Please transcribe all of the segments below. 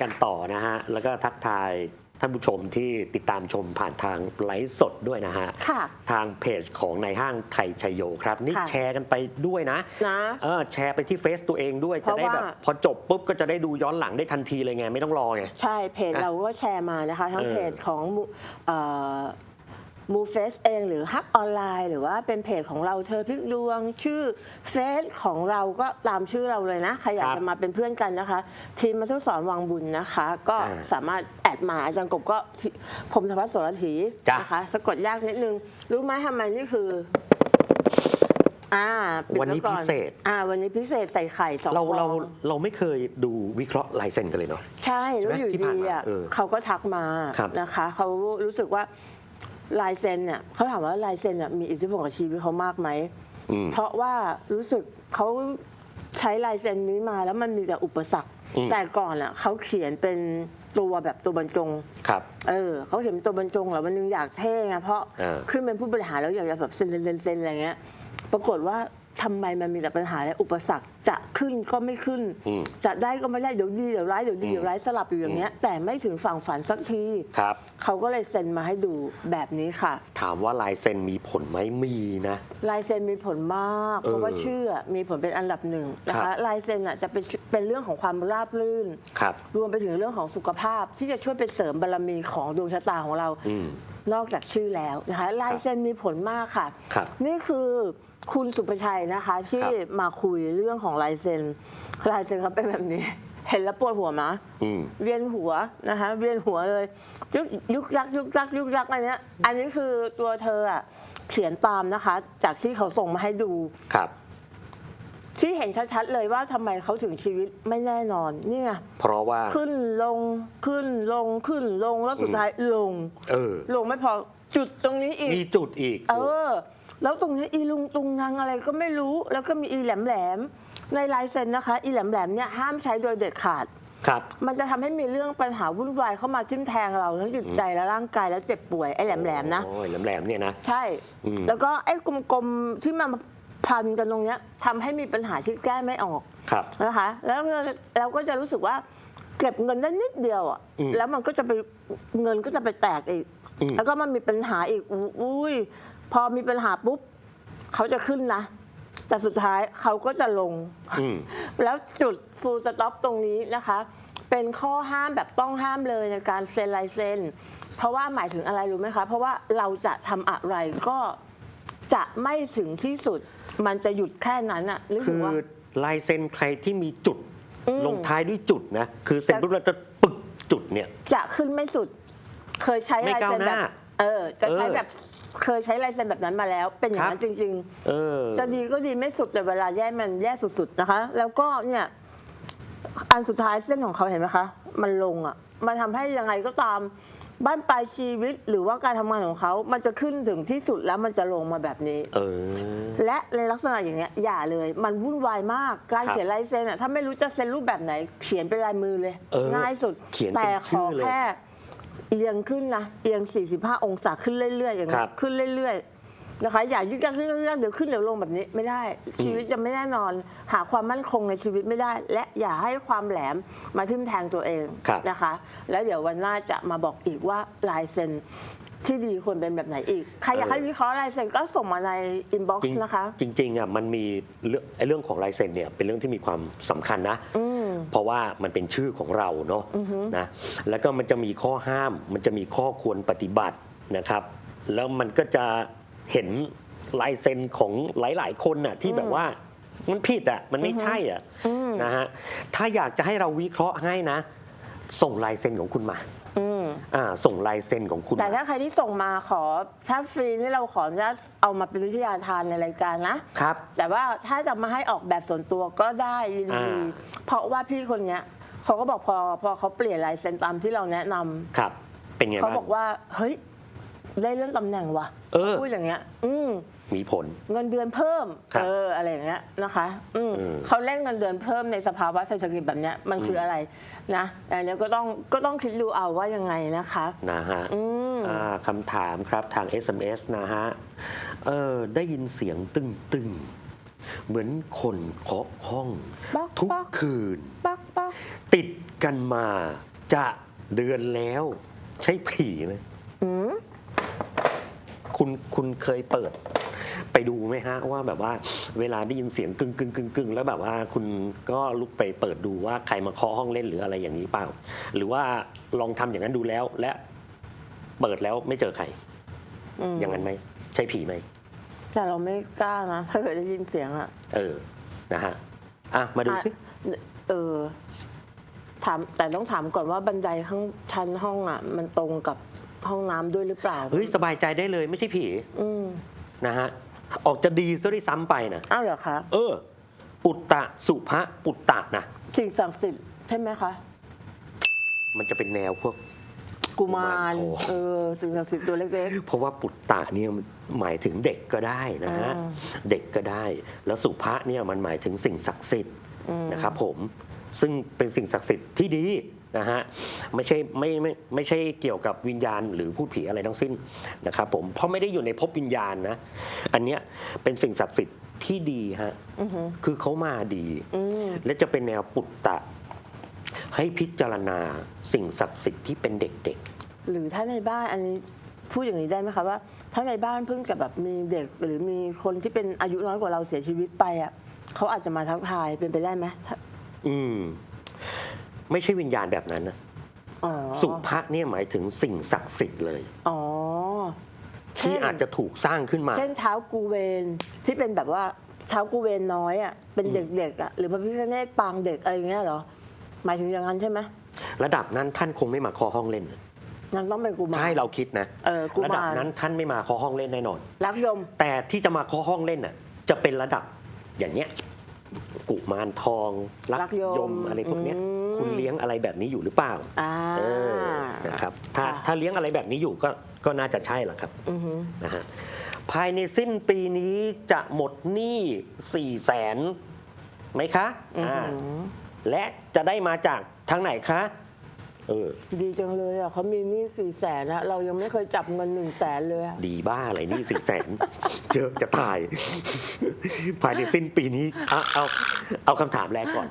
กลับมาอยู่ด้วยกันต่อนะฮะ แล้วก็ทักทายท่านผู้ชมที่ติดตามชมผ่านทางไลฟ์สดด้วยนะฮะ ค่ะ ทางเพจของนายห้างไทยชัยโยครับ นี่ค่ะ แชร์กันไปด้วยนะ นะ เออแชร์ไปที่เฟซตัวเองด้วยเพจะราะได้แบบว่า พอจบปุ๊บก็จะได้ดูย้อนหลังได้ทันทีเลยไง ไม่ต้องรอไง ใช่เพจนะเราก็แชร์มานะคะ ทั้งเออเพจของมูเฟสเองหรือฮักออนไลน์หรือว่าเป็นเพจของเราเธอพลิกดวง ชื่อเฟซของเราก็ตามชื่อเราเลยนะ ใครอยากจะมาเป็นเพื่อนกันนะคะ ทีมมาทุกสอนวังบุญนะคะ ก็สามารถแอดมาอาจารย์กบก็ผมธวัฒน์โสรถีนะคะสะกดยากนิดนึง รู้ไหมทำไมนี่คืออ่าปิดวันนี้ไก่อพิเศษอ่าวันนี้พิเศษใส่ไข่สองเราฟองเราเราไม่เคยดูวิเคราะห์ลายเซ็นกันเลยเนาะใช่แล้วใช่ไหมอยู่ที่ผ่าดีนมาอะเออเขาก็ทักมาครับนะคะเขารู้สึกว่า ลายเซ็นเนี่ยเขาถามว่าลายเซ็นเนี่ยมีอิทธิพลกับชีวิตเขามากไหม อืม เพราะว่ารู้สึกเขาใช้ลายเซ็นนี้มาแล้วมันมีแต่อุปสรรค อืม แต่ก่อนอะเขาเขียนเป็นตัวแบบตัวบรรจง ครับ เออเขาเขียนเป็นตัวบรรจงแล้ววันนึงอยากเท่ไงเพราะเออ ขึ้นเป็นผู้บริหารแล้วอยากจะแบบเซ็นเซ็นเซ็นเซ็นอะไรเงี้ย ปรากฏว่า ทำไมมันมีแต่ปัญหาและอุปสรรคจะขึ้นก็ไม่ขึ้น อืมจะได้ก็ไม่ได้เดี๋ยวดีเดี๋ยวร้ายเดี๋ยวดีเดี๋ยวร้ายสลับอยู่อย่างเงี้ย แต่ไม่ถึงฝั่งฝันสักที ครับ เขาก็เลยเซ็นมาให้ดูแบบนี้ค่ะ ถามว่าลายเซ็นมีผลไหมมีนะ ลายเซ็นมีผลมาก เออเพราะว่าชื่อมีผลเป็นอันดับหนึ่งนะครัคะบ ลายเซ็นอะจะเป็นเป็นเรื่องของความราบรื่น ครับ รวมไปถึงเรื่องของสุขภาพที่จะช่วยไปเสริมบารรมีของดวงชะตาของเรา อืม นอกจากชื่อแล้วนะคะลายเซ็นมีผลมากค่ะ ครับ นี่คือ คุณสุประชัยนะคะ ที่ครับมาคุยเรื่องของลายเซ็นลายเซ็นเขาเป็นแบบนี้ เห็นแล้วปวดหัวมะอืมเวียนหัวนะคะเวียนหัวเลย ยุกยุกยักยุกยักยุกยักอะไรเนี้ย อันนี้คือตัวเธออะเขียนตามนะคะ จากที่เขาส่งมาให้ดูครับ ที่เห็นชัดๆเลยว่าทำไมเขาถึงชีวิตไม่แน่นอนนี่ไงเพราะว่าขึ้นลงขึ้นลงขึ้นลงแล้วสุดท้ายลง เออ ลงไม่พอจุดตรงนี้อีกมีจุดอีก เออ แล้วตรงนี้อีลุงตุงนางอะไรก็ไม่รู้ แล้วก็มีอีแหลมแหลมๆในลายเซ็นนะคะ อีแหลมแหลมๆเนี่ยห้ามใช้โดยเด็ดขาด ครับ มันจะทำให้มีเรื่องปัญหาวุ่นวายเข้ามาทิ่มแทงเราทั้งจิตใจและร่างกายแล้วเจ็บป่วยไอ้แหลมแหลมๆนะโอ้ยแหลมๆเนี่ยนะใช่อืมแล้วก็ไอ้กลมๆที่มันพันกันตรงเนี้ยทำให้มีปัญหาที่แก้ไม่ออกครับนะคะแล้วเราก็จะรู้สึกว่าเก็บเงินได้นิดเดียวอะอืมแล้วมันก็จะไปเงินก็จะไปแตกอีกอืมแล้วก็มันมีปัญหาอีกออุ้ย พอมีปัญหาปุ๊บเขาจะขึ้นนะ แต่สุดท้ายเขาก็จะลง อืม แล้วจุดฟูลสต็อปตรงนี้นะคะ เป็นข้อห้ามแบบต้องห้ามเลยในการเซ็นลายเซ็นเพราะว่าหมายถึงอะไรรู้ไหมคะ เพราะว่าเราจะทำอะไรก็จะไม่ถึงที่สุด มันจะหยุดแค่นั้นอะนึกคืถึงอว่า ลายเซ็นใครที่มีจุด อืมลงท้ายด้วยจุดนะ คือเซ็นปุ๊บแล้วจะปึกจุดเนี่ย จะขึ้นไม่สุด เคยใช้ไม่ลายก้าวเซ็นหแบน้าบเออ จะใช้เออ แบบ เคยใช้ลายเซ็นแบบนั้นมาแล้ว เป็นอย่างนั้นครัจบริงเออๆจะดีก็ดีไม่สุดแต่เวลาแย่มันแย่สุดๆนะคะ แล้วก็เนี่ยอันสุดท้ายเส้นของเขาเห็นไหมคะ มันลงอะ มันทำให้ยังไงก็ตามบ้านปลายชีวิตหรือว่าการทำงานของเขา มันจะขึ้นถึงที่สุดแล้วมันจะลงมาแบบนี้ เออ และในลักษณะอย่างเงี้ยอย่าเลย มันวุ่นวายมากการครับเขียนลายเซ็นอะถ้าไม่รู้จะเซ็นรูปแบบไหน เขียนเป็นลายมือเลย เออง่ายสุด เขียนเป็นแต่ขชื่ออเลย แค่ เอียงขึ้นนะเอียง 45 องศาขึ้นเรื่อยๆอย่างคเงี้รัยบขึ้นเรื่อยๆนะคะอย่ายึกยักยึกยักยึกยักเดี๋ยวขึ้นเดี๋ยวลงแบบนี้ไม่ได้ ชีวิตจะไม่แน่นอน หาความมั่นคงในชีวิตไม่ได้ และอย่าให้ความแหลมมาทิ่มแทงตัวเองครับ นะคะ แล้วเดี๋ยววันหน้าจะมาบอกอีกว่าลายเซ็นที่ดีควรเป็นแบบไหนอีกใครอยากให้วิเคราะห์ลายเซ็นก็ส่งมาในอินบ็อกจริงซ์นะคะ จริงๆอะมันมีเรื่องไอ้เรื่องของลายเซ็นเนี่ยเป็นเรื่องที่มีความสำคัญนะ อืม เพราะว่ามันเป็นชื่อของเราเนาะนะแล้วก็มันจะมีข้อห้าม มันจะมีข้อควรปฏิบัตินะครับ แล้วมันก็จะเห็นลายเซ็นของหลาย ๆ คนน่ะที่แบบว่ามันผิดอะมันไม่ใช่อะอืมนะฮะถ้าอยากจะให้เราวิเคราะห์ให้นะ ส่งลายเซ็นของคุณมา อืมอ่าส่งลายเซ็นของคุณแต่มาถ้าใครที่ส่งมาขอถ้าฟรีนี่เราขออนุญาตเอามาเป็นวิทยาทานในรายการนะครับ แต่ว่าถ้าจะมาให้ออกแบบส่วนตัวก็ได้ยินดีอ่าเพราะว่าพี่คนเนี้ยเขาก็บอกพอพอเขาเปลี่ยนลายเซ็นตามที่เราแนะนำครับ เป็นไงเขาบ้างบอกว่าเฮ้ยได้เรื่องตำแหน่งว่ะเออพูดอย่างเงี้ย อืม มีผล เงินเดือนเพิ่ม ครับเอออะไรอย่างเงี้ยนะคะ อืมอืมเขาเร่งเงินเดือนเพิ่มในสภาวะเศรษฐกิจแบบเนี้ยมันคืออะไรนะอันเนี้ยก็ต้องก็ต้องคิดดูเอาว่ายังไงนะคะ นะฮะอืม อ่าคำถามครับทาง SMS นะฮะเออได้ยินเสียงตึงตึงๆ เหมือนคนเคาะห้อง ป๊อกทุกป๊อก คืน ปักป๊อกติดกันมาจะเดือนแล้ว ใช่ผีไหมอืมคุณคุณเคยเปิด ไปดูไหมฮะว่าแบบว่าเวลาได้ยินเสียงกึ่งกึ่งกึ่งกึ่งแล้วแบบว่าคุณก็ลุกไปเปิดดูว่าใครมาเคาะห้องเล่นหรืออะไรอย่างนี้เปล่า หรือว่าลองทำอย่างนั้นดูแล้วและเปิดแล้วไม่เจอใครอืมอย่างนั้นไหมใช่ผีไหมแต่เราไม่กล้านะถ้าเกิดได้ยินเสียงอะเออนะฮะอะมาดูสิอะเออถามแต่ต้องถามก่อนว่าบันไดข้างชั้นห้องอะ มันตรงกับห้องน้ำด้วยหรือเปล่าเฮ้ยสบายใจได้เลยไม่ใช่ผีอืมนะฮะ ออกจะดีซะด้วยซ้ำไปนะอ้าวเหรอคะเออ ปุตตะสุภะปุตตะนะสิ่งศักดิ์สิทธิ์ใช่ไหมคะมันจะเป็นแนวพวก กุมารกุมารทอง เออสิ่งศักดิ์สิทธิ์ตัวเล็ก เพราะว่าปุตตะเนี่ยหมายถึงเด็กก็ได้นะฮะอ่า เด็กก็ได้ แล้วสุภะเนี่ยมันหมายถึงสิ่งศักดิ์สิทธิ์ๆอืมนะครับผมซึ่งเป็นสิ่งศักดิ์สิทธิ์ที่ดี นะฮะไม่ใช่ไม่ไม่ไม่ใช่เกี่ยวกับวิญญาณหรือพูดผีอะไรทั้งสิ้นนะครับผมเพราะไม่ได้อยู่ในภพวิญญาณนะอันเนี้ยเป็นสิ่งศักดิ์สิทธิ์ที่ดีฮะอือหือคือเขามาดี อืมและจะเป็นแนวปุตตะ ให้พิจารณาสิ่งศักดิ์สิทธิ์ที่เป็นเด็กหรือถ้าในบ้านอันนี้พูดอย่างนี้ได้ไหมคะว่า ถ้าในบ้านเพิ่งกับแบบมีเด็กหรือมีคนที่เป็นอายุน้อยกว่าเราเสียชีวิตไปอะเขาอาจจะมาทักทายเป็นไปได้ไหมถ้าๆ อืม ไม่ใช่วิญญาณแบบนั้นนะอ๋อสุภะเนี่ยหมายถึงสิ่งศักดิ์สิทธิ์เลย อ๋อที่เช่นอาจจะถูกสร้างขึ้นมา เช่นเท้ากูเวนที่เป็นแบบว่าเท้ากูเวนน้อยอะเป็นเด็กๆอะหรือพระพิฆเนศปางเด็กอะไรอย่างเงี้ยเหรอหมายถึงอย่างนั้นใช่ไหมระดับนั้นท่านคงไม่มาเคอห้องเล่นนะงั้นต้องเป็นกุมารถ้าให้เราคิดนะเออกุระดับมารนั้นท่านไม่มาเคอห้องเล่นแน่นอน รักยม แต่ที่จะมาเคอห้องเล่นน่ะจะเป็นระดับอย่างเนี้ยกุมารทองรัรักยมอะไรพวกเนี้ยอืม คุณเลี้ยงอะไรแบบนี้อยู่หรือเปล่าอ่าเออนะครับถ้าค่ะถ้าเลี้ยงอะไรแบบนี้อยู่ก็ก็น่าจะใช่แหละครับอือหือนะฮะภายในสิ้นปีนี้จะหมดหนี้สี่แสนไหมคะอืออ่าหือและจะได้มาจากทางไหนคะเออดีจังเลยอะเขามีหนี้สี่แสนอะเรายังไม่เคยจับเงินหนึ่งแสนเลยอะดีบ้าอะไรหนี่สี่แสนเจอจะตาย ภายในสิ้นปีนี้เอาเอาเอาคำถามแรกก่อน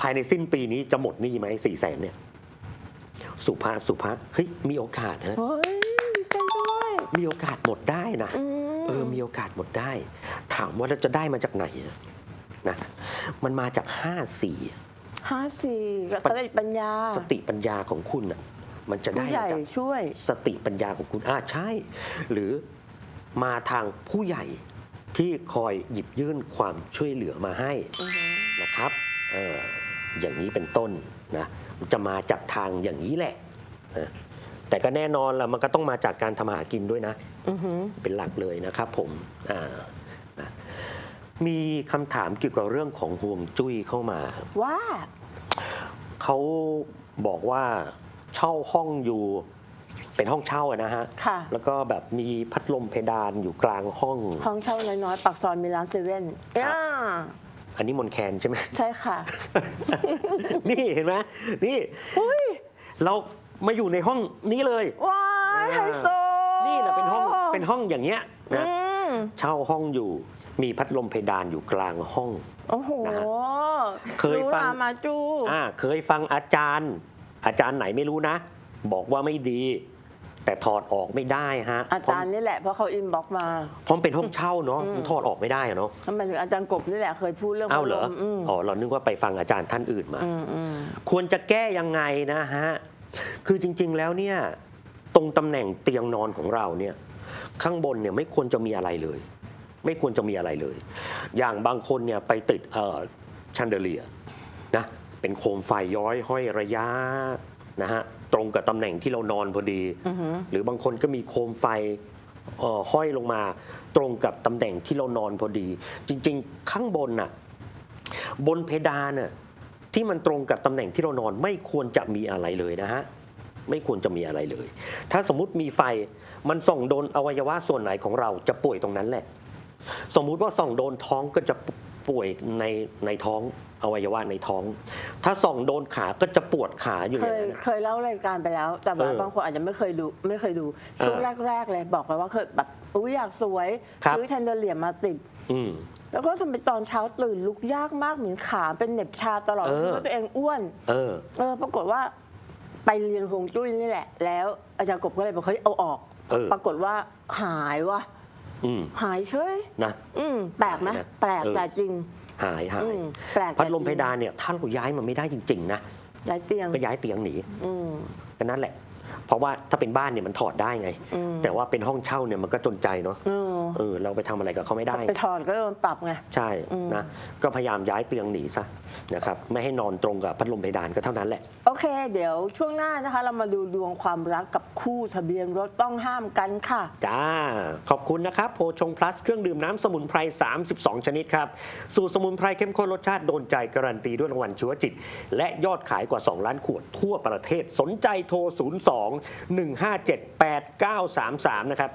ภายในสิ้นปีนี้จะหมดหนี้ไหมสี่แสนเนี่ย สุภาพสุภาพเฮ้ยมีโอกาสนะเฮ้ยดีใจด้วยมีโอกาสหมดได้นะอืมเออมีโอกาสหมดได้ ถามว่าเราจะได้มาจากไหนอะนะมันมาจากห้าสี่ ห้าสี่กับสติปัญญาสติปัญญาของคุณอะมันจะได้ผู้ใหมาญ่จากช่วย สติปัญญาของคุณอ่าใช่ หรือมาทางผู้ใหญ่ที่คอยหยิบยื่นความช่วยเหลือมาให้นะครับเออ อย่างนี้เป็นต้นนะมันจะมาจากทางอย่างนี้แหละนะแต่ก็แน่นอนละมันก็ต้องมาจากการทำมาหากินด้วยนะอือหือเป็นหลักเลยนะครับผมอ่านะมีคำถามเกี่ยวกับเรื่องของห่วงจุ้ยเข้ามา ว่าเขาบอกว่าเช่าห้องอยู่เป็นห้องเช่าอะนะฮะ ค่ะ แล้วก็แบบมีพัดลมเพดานอยู่กลางห้อง ห้องเช่าน้อยๆปากซอยมีร้านเซเว่นครับอ่า อันนี้มนแคนใช่ไหม ใช่ค่ะ นี่เห็นไหมนี่เรามาอยู่ในห้องนี้เลย ว้ายไฮโซนี่แหละเป็นห้องเป็นห้องอย่างเงี้ยอืนะมเช่าห้องอยู่มีพัดลมเพดานอยู่กลางห้อง โอ้โหนะฮะเคยรู้ฟังรามาจูอ่าเคยฟังอาจารย์ อาจารย์ไหนไม่รู้นะ บอกว่าไม่ดี แต่ถอดออกไม่ได้ฮะอาจารย์นี่แหละเพราะเขาอินบ็อกซ์มาเพราะมันเป็นห้องเช่าเนาะมันถอดออกไม่ได้อะเนาะทำไมถึงอาจารย์กบนี่แหละเคยพูดเรื่องเอ้าเหรอพัดลมมอ๋อเรานึกว่าไปฟังอาจารย์ท่านอื่นมาอืมอืมควรจะแก้ยังไงนะฮะคือจริง ๆแล้วเนี่ยตรงตำแหน่งเตียงนอนของเราเนี่ย ข้างบนเนี่ยไม่ควรจะมีอะไรเลย ไม่ควรจะมีอะไรเลย อย่างบางคนเนี่ยไปติดเอ่อชันเดเลียนะเป็นโคมไฟย้อยห้อยระยะ นะฮะตรงกับตำแหน่งที่เรานอนพอดีอือหือหรือบางคนก็มีโคมไฟเอ่อห้อยลงมา ตรงกับตำแหน่งที่เรานอนพอดี จริง ๆ ข้างบนน่ะบนเพดานน่ะที่มันตรงกับตำแหน่งที่เรานอนไม่ควรจะมีอะไรเลยนะฮะไม่ควรจะมีอะไรเลย ถ้าสมมุติมีไฟมันส่องโดนอวัยวะส่วนไหนของเราจะป่วยตรงนั้นแหละ สมมุติว่าส่องโดนท้องก็จะป่วยในในท้อง อวัยวะในท้อง ถ้าส่องโดนขาก็จะปวดขาอยู่อเคย่างยนั้นน่ะเคยเล่ารายการไปแล้ว แต่ว่าเออบางคนอาจจะไม่เคยดูไม่เคยดูเออช่วงแรกๆเลยบอกไปว่าเคยแบบอุ้ยอยากสวยครับ ซื้อแชนเดอเลียร์มาติด อืม แล้วก็ทำไมตอนเช้าตื่นลุกยากมากเหมือนขาเป็นเหน็บชาตลอดเออ คิดว่าตัวเองอ้วน เออ เออปรากฏว่าไปเรียนฮวงจุ้ยนี่แหละ แล้วอาจารย์กบก็เลยบอกเฮ้ยเอาออก เออ ปรากฏว่าหายว่ะอืมหายเฉยนะ อืมแปลกไหมหายนะแปลกเออแต่จริง หายหาอืยมแปลกพัดลมแต่เพจริงดานเนี่ยถ้าเราย้ายมันไม่ได้จริง ๆ นะย้ายเตียงก็ย้ายเตียงหนีอืม ก็นั่นแหละ เพราะว่าถ้าเป็นบ้านเนี่ยมันถอดได้ไงอืมแต่ว่าเป็นห้องเช่าเนี่ยมันก็จนใจเนาะเออเออเราไปทำอะไรกับเขาไม่ได้ ไปถอดก็โดนปรับไงใช่อืมนะก็พยายามย้ายเตียงหนีซะนะครับไม่ให้นอนตรงกับพัดลมเพดานก็เท่านั้นแหละ โอเค เดี๋ยวช่วงหน้านะคะ เรามาดูดวงความรักกับคู่ทะเบียนรถต้องห้ามกันค่ะ จ้า ขอบคุณนะครับโพชงพลัสเครื่องดื่มน้ำสมุนไพร 32 ชนิดครับ สูตรสมุนไพรเข้มข้นรสชาติโดนใจการันตีด้วยรางวัลชีวจิต และยอดขายกว่า 2 ล้านขวดทั่วประเทศสนใจโทร 02 157 8933 นะครับ